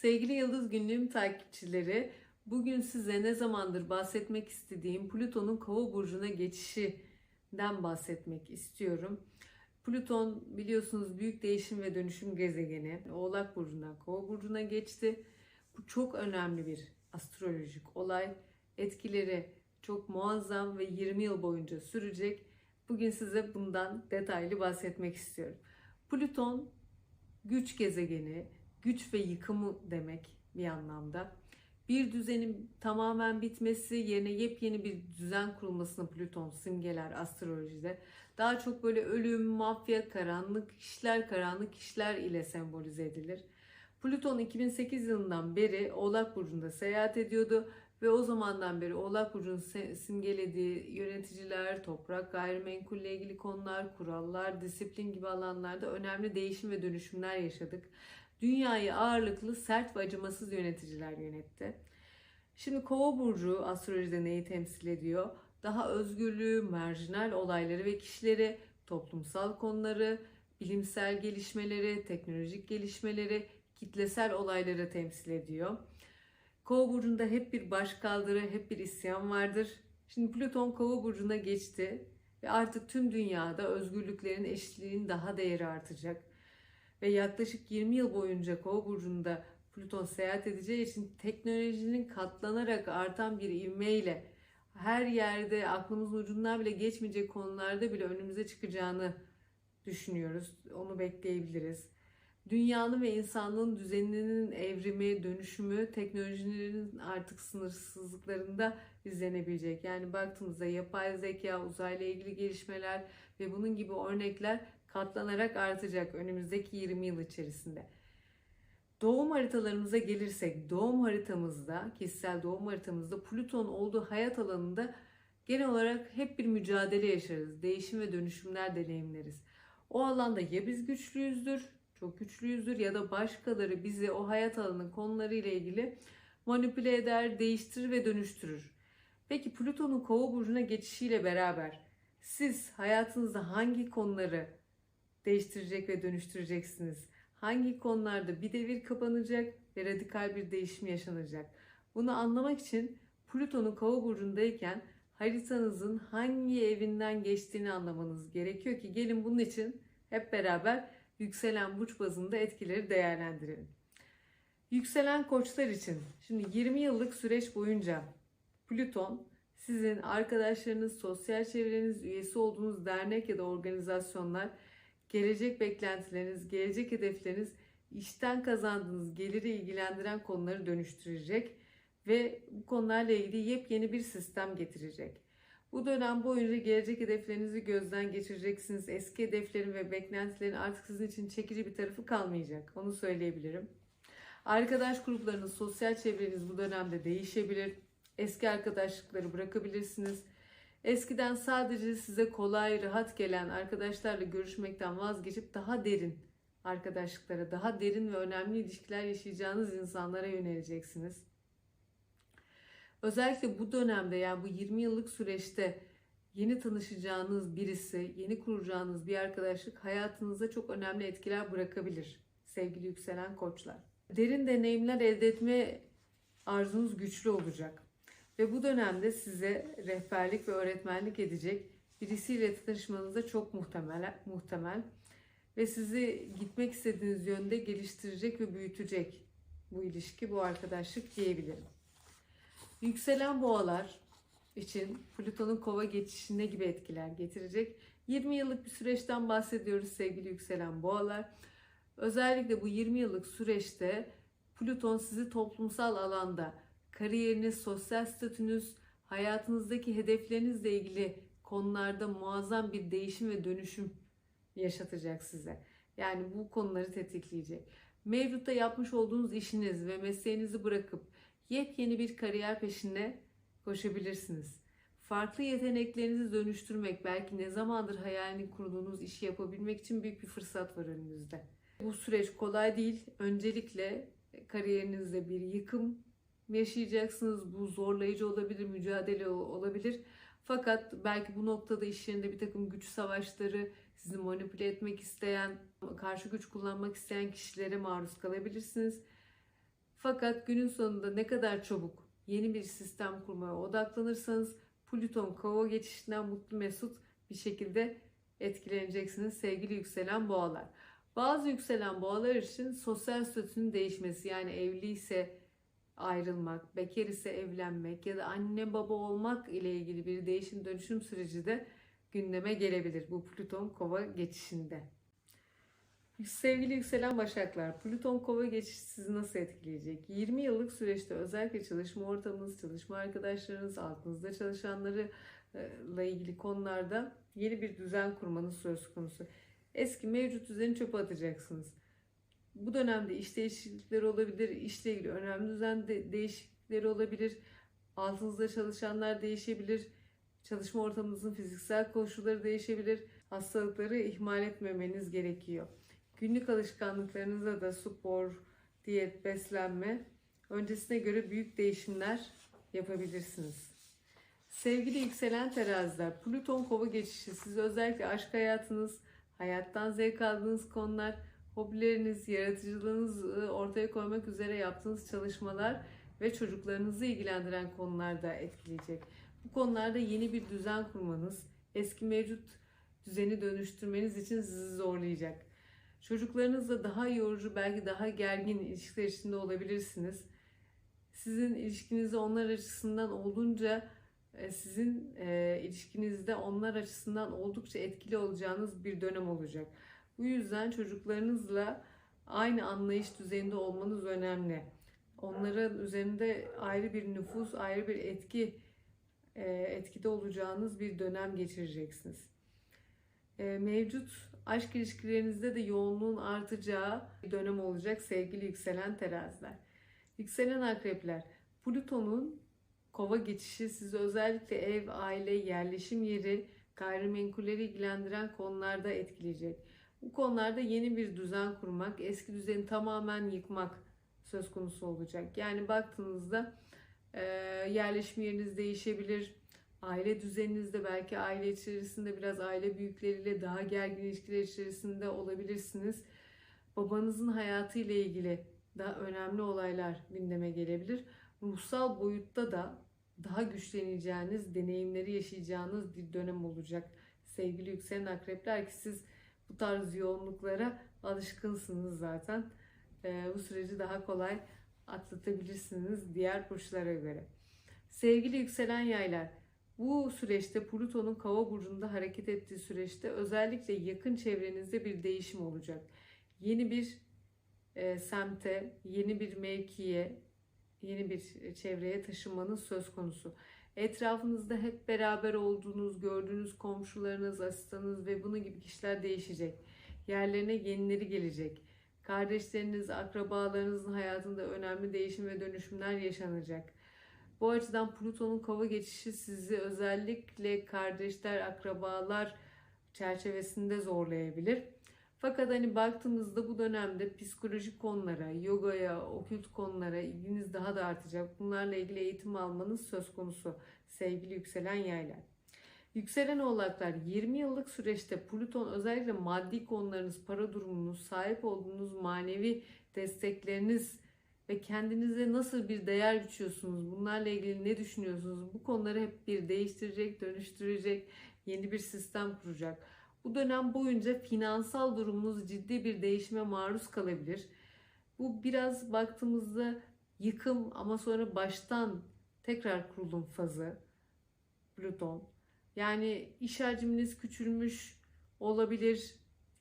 Sevgili Yıldız Günlüğüm takipçileri, bugün size ne zamandır bahsetmek istediğim Plüton'un Kova burcuna geçişinden bahsetmek istiyorum. Plüton biliyorsunuz büyük değişim ve dönüşüm gezegeni. Oğlak burcundan Kova burcuna geçti. Bu çok önemli bir astrolojik olay. Etkileri çok muazzam ve 20 yıl boyunca sürecek. Bugün size bundan detaylı bahsetmek istiyorum. Plüton güç gezegeni, güç ve yıkımı demek bir anlamda. Bir düzenin tamamen bitmesi yerine yepyeni bir düzen kurulmasını Plüton simgeler astrolojide. Daha çok böyle ölüm, mafya, karanlık işler, karanlık işler ile sembolize edilir. Plüton 2008 yılından beri Oğlak Burcu'nda seyahat ediyordu ve o zamandan beri Oğlak Burcu'nun simgelediği yöneticiler, toprak, gayrimenkulle ilgili konular, kurallar, disiplin gibi alanlarda önemli değişim ve dönüşümler yaşadık. Dünyayı ağırlıklı sert ve acımasız yöneticiler yönetti. Şimdi Kova burcu astrolojide neyi temsil ediyor? Daha özgürlüğü, marjinal olayları ve kişileri, toplumsal konuları, bilimsel gelişmeleri, teknolojik gelişmeleri, kitlesel olayları temsil ediyor. Kova burcunda hep bir başkaldırı, hep bir isyan vardır. Şimdi Plüton Kova burcuna geçti ve artık tüm dünyada özgürlüklerin eşitliğinin daha değeri artacak ve yaklaşık 20 yıl boyunca Kova burcunda Plüton seyahat edeceği için teknolojinin katlanarak artan bir ivmeyle her yerde aklımızın ucundan bile geçmeyecek konularda bile önümüze çıkacağını düşünüyoruz. Onu bekleyebiliriz. Dünyanın ve insanlığın düzeninin evrimi, dönüşümü teknolojilerin artık sınırsızlıklarında izlenebilecek. Yani baktığımızda yapay zeka, uzayla ilgili gelişmeler ve bunun gibi örnekler katlanarak artacak önümüzdeki 20 yıl içerisinde. Doğum haritalarımıza gelirsek doğum haritamızda, kişisel doğum haritamızda Plüton olduğu hayat alanında genel olarak hep bir mücadele yaşarız. Değişim ve dönüşümler deneyimleriz. O alanda ya biz güçlüyüzdür, çok güçlüyüzdür ya da başkaları bizi o hayat alanı konuları ile ilgili manipüle eder, değiştirir ve dönüştürür. Peki Plüton'un Kova burcuna geçişiyle beraber siz hayatınızda hangi konuları değiştirecek ve dönüştüreceksiniz? Hangi konularda bir devir kapanacak ve radikal bir değişim yaşanacak? Bunu anlamak için Plüton'un Kova burcundayken haritanızın hangi evinden geçtiğini anlamanız gerekiyor ki gelin bunun için hep beraber yükselen burç bazında etkileri değerlendirelim. Yükselen koçlar için şimdi 20 yıllık süreç boyunca Plüton sizin arkadaşlarınız, sosyal çevreniz, üyesi olduğunuz dernek ya da organizasyonlar gelecek beklentileriniz, gelecek hedefleriniz, işten kazandığınız geliri ilgilendiren konuları dönüştürecek ve bu konularla ilgili yepyeni bir sistem getirecek. Bu dönem boyunca gelecek hedeflerinizi gözden geçireceksiniz. Eski hedeflerin ve beklentilerin artık sizin için çekici bir tarafı kalmayacak. Onu söyleyebilirim. Arkadaş gruplarınız, sosyal çevreniz bu dönemde değişebilir. Eski arkadaşlıkları bırakabilirsiniz Eskiden sadece size kolay, rahat gelen arkadaşlarla görüşmekten vazgeçip daha derin arkadaşlıklara, daha derin ve önemli ilişkiler yaşayacağınız insanlara yöneleceksiniz. Özellikle bu dönemde yani bu 20 yıllık süreçte yeni tanışacağınız birisi, yeni kuracağınız bir arkadaşlık hayatınızda çok önemli etkiler bırakabilir sevgili yükselen koçlar. Derin deneyimler elde etme arzunuz güçlü olacak. Ve bu dönemde size rehberlik ve öğretmenlik edecek birisiyle tanışmanız da çok muhtemel, muhtemel. Ve sizi gitmek istediğiniz yönde geliştirecek ve büyütecek bu ilişki, bu arkadaşlık diyebilirim. Yükselen boğalar için Plüton'un kova geçişine gibi etkiler getirecek. 20 yıllık bir süreçten bahsediyoruz sevgili yükselen boğalar. Özellikle bu 20 yıllık süreçte Plüton sizi toplumsal alanda kariyeriniz, sosyal statünüz, hayatınızdaki hedeflerinizle ilgili konularda muazzam bir değişim ve dönüşüm yaşatacak size. Yani bu konuları tetikleyecek. Mevcutta yapmış olduğunuz işiniz ve mesleğinizi bırakıp yepyeni bir kariyer peşine koşabilirsiniz. Farklı yeteneklerinizi dönüştürmek, belki ne zamandır hayalini kurduğunuz işi yapabilmek için büyük bir fırsat var önünüzde. Bu süreç kolay değil. Öncelikle kariyerinizde bir yıkım yaşayacaksınız. Bu zorlayıcı olabilir, mücadele olabilir. Fakat belki bu noktada iş yerinde bir takım güç savaşları, sizi manipüle etmek isteyen, karşı güç kullanmak isteyen kişilere maruz kalabilirsiniz. Fakat günün sonunda ne kadar çabuk yeni bir sistem kurmaya odaklanırsanız Plüton kova geçişinden mutlu mesut bir şekilde etkileneceksiniz sevgili yükselen boğalar. Bazı yükselen boğalar için sosyal statünün değişmesi yani evli ise ayrılmak, bekar ise evlenmek ya da anne baba olmak ile ilgili bir değişim dönüşüm süreci de gündeme gelebilir bu Plüton kova geçişinde. Sevgili yükselen başaklar, Plüton kova geçişi sizi nasıl etkileyecek? 20 yıllık süreçte özellikle çalışma ortamınız, çalışma arkadaşlarınız, altınızda çalışanlarla ilgili konularda yeni bir düzen kurmanız söz konusu. Eski mevcut düzeni çöpe atacaksınız. Bu dönemde iş değişiklikleri olabilir, işle ilgili önemli düzen de değişiklikleri olabilir. Altınızda çalışanlar değişebilir, çalışma ortamınızın fiziksel koşulları değişebilir. Hastalıkları ihmal etmemeniz gerekiyor. Günlük alışkanlıklarınıza da spor, diyet, beslenme öncesine göre büyük değişimler yapabilirsiniz. Sevgili yükselen teraziler, Plüton kova geçişi siz özellikle aşk hayatınız, hayattan zevk aldığınız konular, hobileriniz, yaratıcılığınızı ortaya koymak üzere yaptığınız çalışmalar ve çocuklarınızı ilgilendiren konularda etkileyecek. Bu konularda yeni bir düzen kurmanız, eski mevcut düzeni dönüştürmeniz için sizi zorlayacak. Çocuklarınızla daha yorucu, belki daha gergin ilişkiler içinde olabilirsiniz. Sizin ilişkinizde onlar açısından olduğunca e, sizin e, ilişkinizde onlar açısından oldukça etkili olacağınız bir dönem olacak. Bu yüzden çocuklarınızla aynı anlayış düzeyinde olmanız önemli. Onların üzerinde ayrı bir nüfus, ayrı bir etki e, etkide olacağınız bir dönem geçireceksiniz. Mevcut aşk ilişkilerinizde de yoğunluğun artacağı bir dönem olacak sevgili yükselen teraziler. Yükselen akrepler, Plüton'un kova geçişi sizi özellikle ev, aile, yerleşim yeri, gayrimenkulleri ilgilendiren konularda etkileyecek. Bu konularda yeni bir düzen kurmak, eski düzeni tamamen yıkmak söz konusu olacak. Yani baktığınızda e, yerleşim yeriniz değişebilir, aile düzeninizde belki aile içerisinde biraz aile büyükleriyle daha gergin ilişkiler içerisinde olabilirsiniz. Babanızın hayatı ile ilgili daha önemli olaylar gündeme gelebilir. Ruhsal boyutta da daha güçleneceğiniz, deneyimleri yaşayacağınız bir dönem olacak. Sevgili yükselen akrepler ki siz bu tarz yoğunluklara alışkınsınız zaten. Ee, bu süreci daha kolay atlatabilirsiniz diğer burçlara göre. Sevgili yükselen yaylar, bu süreçte Plüton'un Kova burcunda hareket ettiği süreçte özellikle yakın çevrenizde bir değişim olacak. Yeni bir e, semte, yeni bir mevkiye, yeni bir çevreye taşınmanız söz konusu. Etrafınızda hep beraber olduğunuz, gördüğünüz komşularınız, asistanınız ve bunun gibi kişiler değişecek. Yerlerine yenileri gelecek. Kardeşleriniz, akrabalarınızın hayatında önemli değişim ve dönüşümler yaşanacak. Bu açıdan Plüton'un kova geçişi sizi özellikle kardeşler, akrabalar çerçevesinde zorlayabilir. Fakat hani baktığımızda bu dönemde psikolojik konulara, yogaya, okült konulara ilginiz daha da artacak. Bunlarla ilgili eğitim almanız söz konusu sevgili yükselen yaylar. Yükselen oğlaklar 20 yıllık süreçte Plüton özellikle maddi konularınız, para durumunuz, sahip olduğunuz manevi destekleriniz ve kendinize nasıl bir değer biçiyorsunuz, bunlarla ilgili ne düşünüyorsunuz, bu konuları hep bir değiştirecek, dönüştürecek, yeni bir sistem kuracak. Bu dönem boyunca finansal durumunuz ciddi bir değişime maruz kalabilir. Bu biraz baktığımızda yıkım ama sonra baştan tekrar kurulum fazı Plüton. Yani iş hacminiz küçülmüş olabilir,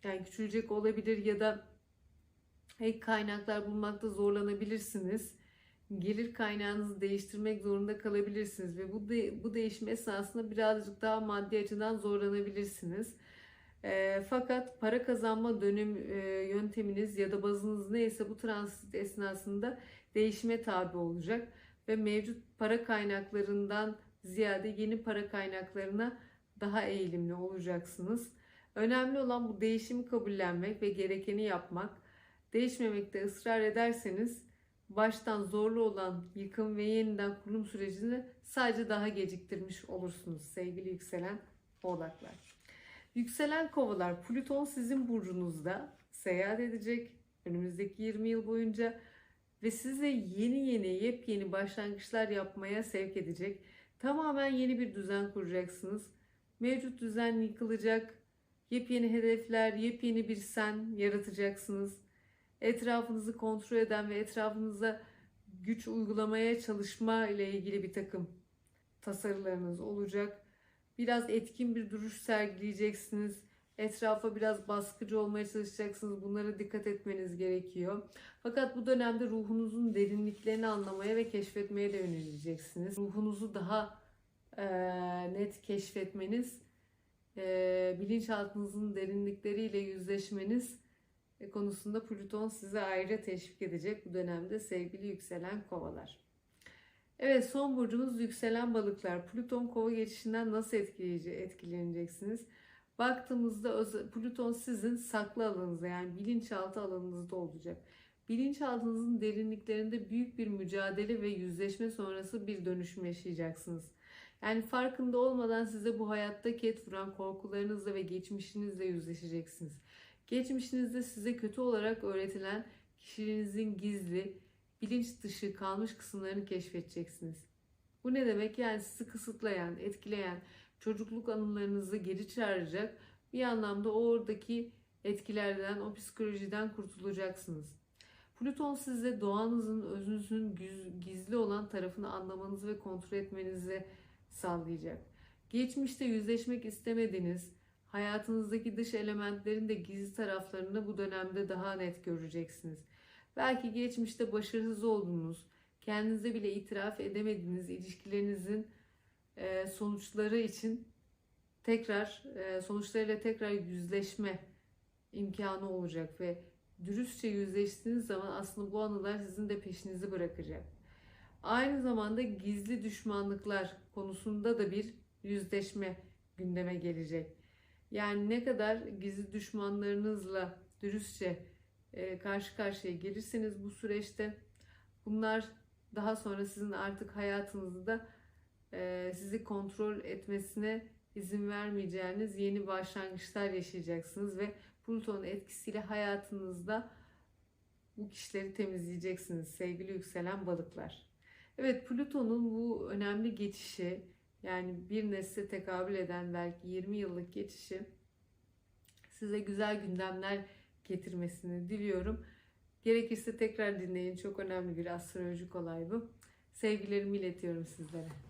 yani küçülecek olabilir ya da ek kaynaklar bulmakta zorlanabilirsiniz. Gelir kaynağınızı değiştirmek zorunda kalabilirsiniz ve bu de, bu değişim esnasında birazcık daha maddi açıdan zorlanabilirsiniz. E, fakat para kazanma dönüm e, yönteminiz ya da bazınız neyse bu transit esnasında değişime tabi olacak ve mevcut para kaynaklarından ziyade yeni para kaynaklarına daha eğilimli olacaksınız. Önemli olan bu değişimi kabullenmek ve gerekeni yapmak. Değişmemekte ısrar ederseniz baştan zorlu olan yıkım ve yeniden kurulum sürecini sadece daha geciktirmiş olursunuz sevgili yükselen oğlaklar. Yükselen kovalar Plüton sizin burcunuzda seyahat edecek. Önümüzdeki 20 yıl boyunca ve size yeni yeni yepyeni başlangıçlar yapmaya sevk edecek. Tamamen yeni bir düzen kuracaksınız. Mevcut düzen yıkılacak. Yepyeni hedefler, yepyeni bir sen yaratacaksınız. Etrafınızı kontrol eden ve etrafınıza güç uygulamaya çalışma ile ilgili bir takım tasarılarınız olacak. Biraz etkin bir duruş sergileyeceksiniz. Etrafa biraz baskıcı olmaya çalışacaksınız. Bunlara dikkat etmeniz gerekiyor. Fakat bu dönemde ruhunuzun derinliklerini anlamaya ve keşfetmeye de yöneleceksiniz. Ruhunuzu daha e, net keşfetmeniz, e, bilinçaltınızın derinlikleriyle yüzleşmeniz e, konusunda Plüton size ayrı teşvik edecek bu dönemde sevgili yükselen kovalar. Evet son burcunuz yükselen balıklar. Plüton kova geçişinden nasıl etkileyici, etkileneceksiniz? Baktığımızda Plüton sizin saklı alanınızda yani bilinçaltı alanınızda olacak. Bilinçaltınızın derinliklerinde büyük bir mücadele ve yüzleşme sonrası bir dönüşüm yaşayacaksınız. Yani farkında olmadan size bu hayatta ket vuran korkularınızla ve geçmişinizle yüzleşeceksiniz. Geçmişinizde size kötü olarak öğretilen kişiliğinizin gizli, bilinç dışı kalmış kısımlarını keşfedeceksiniz. Bu ne demek? Yani sizi kısıtlayan, etkileyen, çocukluk anılarınızı geri çağıracak bir anlamda oradaki etkilerden, o psikolojiden kurtulacaksınız. Plüton size doğanızın, özünüzün gizli olan tarafını anlamanızı ve kontrol etmenizi sağlayacak. Geçmişte yüzleşmek istemediğiniz, hayatınızdaki dış elementlerin de gizli taraflarını bu dönemde daha net göreceksiniz. Belki geçmişte başarısız olduğunuz, kendinize bile itiraf edemediğiniz ilişkilerinizin e, sonuçları için tekrar e, sonuçlarıyla tekrar yüzleşme imkanı olacak ve dürüstçe yüzleştiğiniz zaman aslında bu anılar sizin de peşinizi bırakacak. Aynı zamanda gizli düşmanlıklar konusunda da bir yüzleşme gündeme gelecek. Yani ne kadar gizli düşmanlarınızla dürüstçe karşı karşıya gelirseniz bu süreçte bunlar daha sonra sizin artık hayatınızda e, sizi kontrol etmesine izin vermeyeceğiniz yeni başlangıçlar yaşayacaksınız ve Plüton etkisiyle hayatınızda bu kişileri temizleyeceksiniz sevgili yükselen balıklar. Evet Plüton'un bu önemli geçişi yani bir nesle tekabül eden belki 20 yıllık geçişi size güzel gündemler getirmesini diliyorum. Gerekirse tekrar dinleyin. Çok önemli bir astrolojik olay bu. Sevgilerimi iletiyorum sizlere.